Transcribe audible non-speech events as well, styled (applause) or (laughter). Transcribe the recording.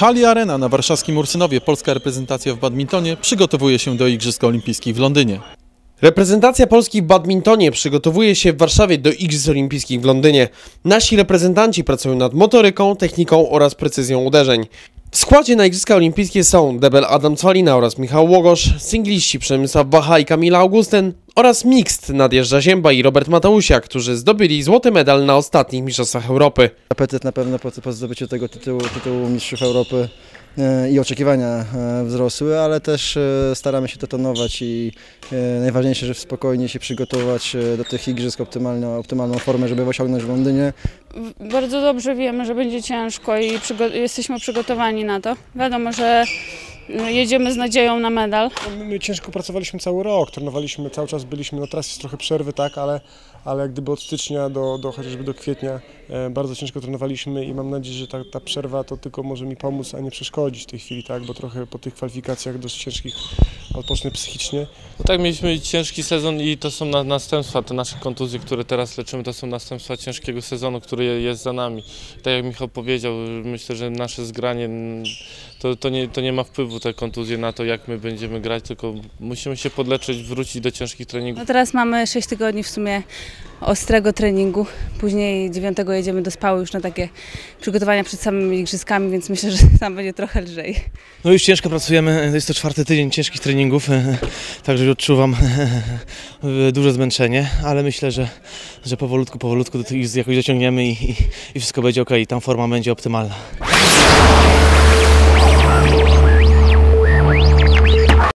hali Arena na warszawskim Ursynowie polska reprezentacja w badmintonie przygotowuje się do Igrzysk Olimpijskich w Londynie. Reprezentacja Polski w badmintonie przygotowuje się w Warszawie do Igrzysk Olimpijskich w Londynie. Nasi reprezentanci pracują nad motoryką, techniką oraz precyzją uderzeń. W składzie na Igrzyska Olimpijskie są debel Adam Cwalina oraz Michał Łogosz, singliści Przemysław Bacha i Kamila Augustyn oraz mixed Nadjeżdża Zięba i Robert Mateusia, którzy zdobyli złoty medal na ostatnich Mistrzostwach Europy. Apetyt na pewno po, po zdobyciu tego tytułu, tytułu Mistrzów Europy i oczekiwania e, wzrosły, ale też e, staramy się to tonować i e, najważniejsze, że spokojnie się przygotować e, do tych igrzysk, optymalną, optymalną formę, żeby osiągnąć w Londynie. Bardzo dobrze wiemy, że będzie ciężko i przygo- jesteśmy przygotowani na to. Wiadomo, że jedziemy z nadzieją na medal. No, My, my ciężko pracowaliśmy cały rok, trenowaliśmy cały czas, byliśmy, no teraz jest trochę przerwy, tak, ale, ale gdyby od stycznia do, do chociażby do kwietnia e, bardzo ciężko trenowaliśmy i mam nadzieję, że ta, ta przerwa to tylko może mi pomóc, a nie przeszkodzić w tej chwili, tak, bo trochę po tych kwalifikacjach dość ciężkich odpocznę psychicznie. No tak, mieliśmy ciężki sezon i to są na, następstwa, te nasze kontuzje, które teraz leczymy, to są następstwa ciężkiego sezonu, który je- jest za nami. Tak jak Michał powiedział, myślę, że nasze zgranie to, to, nie, to nie ma wpływu te kontuzje na to, jak my będziemy grać, tylko musimy się podleczyć, wrócić do ciężkich treningów. No teraz mamy 6 tygodni w sumie ostrego treningu. Później 9 jedziemy do Spały już na takie przygotowania przed samymi igrzyskami, więc myślę, że (laughs) tam będzie trochę lżej. No już ciężko pracujemy, jest to czwarty tydzień ciężkich treningów, (laughs) także odczuwam (laughs) duże zmęczenie, ale myślę, że, że powolutku, powolutku do tych jakoś dociągniemy i, i, i wszystko będzie ok, tam forma będzie optymalna.